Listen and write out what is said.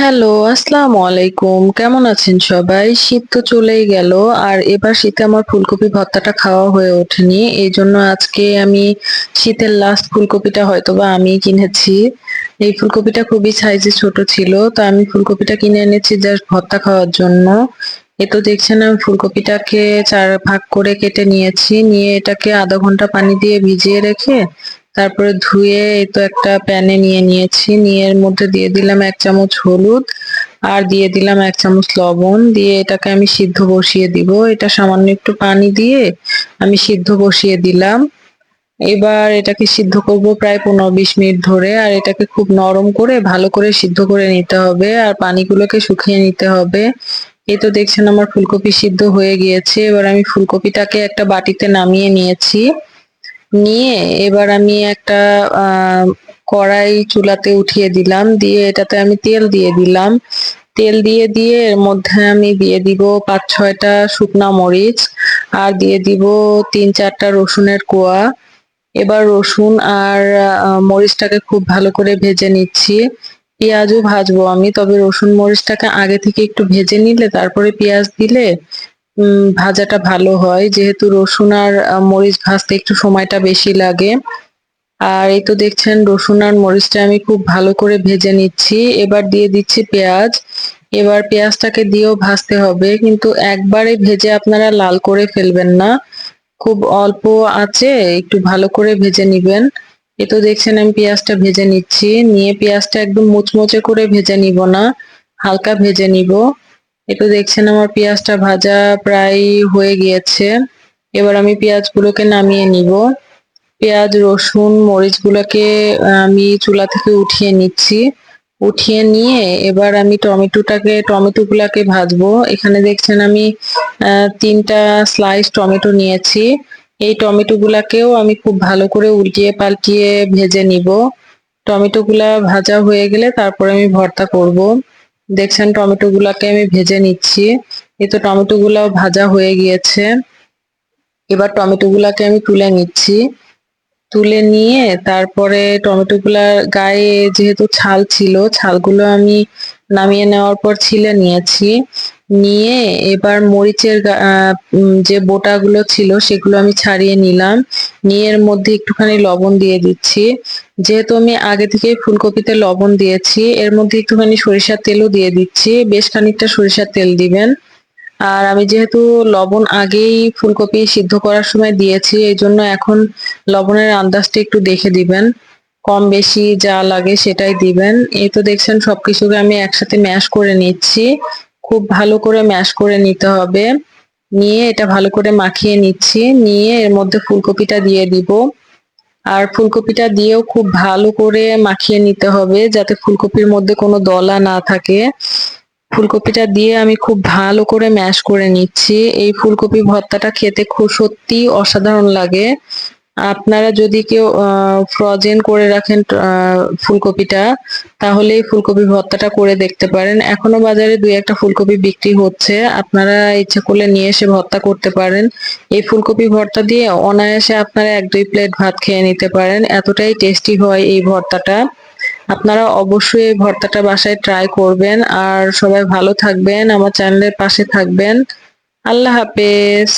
Hello, আসসালামু আলাইকুম। কেমন আছেন সবাই? শীত তো চলেই গেল আর এবার শীতে আমার ফুলকপি ভর্তাটা খাওয়া হয়ে ওঠেনি। এই জন্য আজকে আমি শীতের লাস্ট ফুলকপিটা হয়তো বা আমিই কিনেছি। এই ফুলকপিটা খুবই সাইজে ছোট ছিল। তো আমি ফুলকপিটা কিনে এনেছি জাস্ট ভর্তা খাওয়ার জন্য। এ তো দেখছেন আমি ফুলকপিটাকে চার ভাগ করে কেটে নিয়েছি। নিয়ে এটাকে আধা ঘণ্টা পানি দিয়ে ভিজিয়ে রেখে তারপরে ধুয়ে এই তো একটা প্যানে নিয়ে নিয়েছি। নিয়ে এর মধ্যে দিয়ে দিলাম এক চামচ হলুদ আর দিয়ে দিলাম এক চামচ লবণ। দিয়ে এটাকে আমি সিদ্ধ বসিয়ে দিব। এটা সামান্য একটু পানি দিয়ে আমি সিদ্ধ বসিয়ে দিলাম। এবার এটাকে সিদ্ধ করব প্রায় পনেরো বিশ মিনিট ধরে। আর এটাকে খুব নরম করে ভালো করে সিদ্ধ করে নিতে হবে। আর পানিগুলোকে শুকিয়ে নিতে হবে। এই তো দেখছেন আমার ফুলকপি সিদ্ধ হয়ে গিয়েছে। এবার আমি ফুলকপিটাকে একটা বাটিতে নামিয়ে নিয়েছি। নিয়ে এবার আমি একটা কড়াই চুলাতে উঠিয়ে দিলাম। দিয়ে এটাতে আমি তেল দিয়ে দিলাম। তেল দিয়ে দিয়ে এর মধ্যে আমি দিয়ে দিব পাঁচ ছয়টা শুকনা মরিচ আর দিয়ে দিব তিন চারটা রসুনের কোয়া। এবার রসুন আর মরিচটাকে খুব ভালো করে ভেজে নিচ্ছি। পেঁয়াজও ভাজবো আমি, তবে রসুন মরিচটাকে আগে থেকে একটু ভেজে নিলে, তারপরে পেঁয়াজ দিলে ভাজাটা ভালো হয়। যেহেতু রসুন আর মরিচ ভাজতে একটু সময়টা বেশি লাগে। আর এই তো দেখছেন রসুন আর মরিচটা আমি খুব ভালো করে ভেজে নিচ্ছি। এবার দিয়ে দিচ্ছি পেঁয়াজ। এবার পেঁয়াজটাকে দিয়েও ভাজতে হবে। কিন্তু একবারে ভেজে আপনারা লাল করে ফেলবেন না। খুব অল্প আছে, একটু ভালো করে ভেজে নিবেন। এ তো দেখছেন আমি পেঁয়াজটা ভেজে নিচ্ছি। নিয়ে পেঁয়াজটা একদম মুচমুচে করে ভেজে নিব না। হালকা ভেজে নিব। এটা দেখছেন আমার পেঁয়াজটা ভাজা প্রায় হয়ে গিয়েছে। এবার আমি পেঁয়াজগুলোকে নামিয়ে নিব। পেঁয়াজ, রসুন, মরিচগুলোকে আমি চুলা থেকে উঠিয়ে নিচ্ছি। উঠিয়ে নিয়ে এবার আমি টমেটোটাকে, টমেটোগুলাকে ভাজবো। এখানে দেখছেন আমি তিনটা স্লাইস টমেটো নিয়েছি। এই টমেটোগুলাকেও আমি খুব ভালো করে উল্টিয়ে পাল্টিয়ে ভেজে নিব। টমেটোগুলা ভাজা হয়ে গেলে তারপরে আমি ভর্তা করব। দেখছেন টমেটো গুলাকে আমি ভেজে নিচ্ছি। এই তো টমেটো গুলাও ভাজা হয়ে গিয়েছে। এবার টমেটো গুলাকে আমি তুলে নিচ্ছি। তুলে নিয়ে তারপরে টমেটো গুলার গায়ে যেহেতু ছাল ছিল, ছালগুলো আমি নামিয়ে নেওয়ার পর ছিলে নিয়েছি। নিয়ে এবার মরিচের যে বোটাগুলো ছিল সেগুলো আমি ছাড়িয়ে নিলাম। নিয়ে এর মধ্যে একটুখানি লবণ দিয়ে দিচ্ছি। যেহেতু আমি আগে থেকে ফুলকপিতে লবণ দিয়েছি, এর মধ্যে একটুখানি সরিষার তেলও দিয়ে দিচ্ছি, বেশ খানিকটা সরিষার তেল দিবেন। আর আমি যেহেতু লবণ আগেই ফুলকপি সিদ্ধ করার সময় দিয়েছি, এই জন্য এখন লবণের আন্দাজটা একটু দেখে দিবেন। কম বেশি যা লাগে সেটাই দিবেন। এই তো দেখছেন সবকিছুকে আমি একসাথে ম্যাশ করে নিচ্ছি। খুব ভালো করে ম্যাশ করে নিতে হবে। নিয়ে এটা ভালো করে মাখিয়ে নিচ্ছি। নিয়ে এর মধ্যে ফুলকপিটা দিয়ে দিব। আর ফুলকপিটা দিয়েও খুব ভালো করে মাখিয়ে নিতে হবে যাতে ফুলকপির মধ্যে কোনো দলা না থাকে। ফুলকপিটা দিয়ে আমি খুব ভালো করে ম্যাশ করে নিচ্ছি। এই ফুলকপি ভর্তাটা খেতে খুব সত্যি অসাধারণ লাগে। আপনারা যদি কেউ ফ্রজেন করে রাখেন ফুলকপিটা তাহলে এই ফুলকপি ভর্তাটা করে দেখতে পারেন। এখনও বাজারে দুই একটা ফুলকপি বিক্রি হচ্ছে। আপনারা ইচ্ছা করলে নিয়ে এসে ভর্তা করতে পারেন। এই ফুলকপি ভর্তা দিয়ে অনায়াসে আপনারা এক দুই প্লেট ভাত খেয়ে নিতে পারেন। এতটাই টেস্টি হয় এই ভর্তাটা। আপনারা অবশ্যই এই ভর্তাটা বাসায় ট্রাই করবেন। আর সবাই ভালো থাকবেন, আমার চ্যানেলের পাশে থাকবেন। আল্লাহ হাফেজ।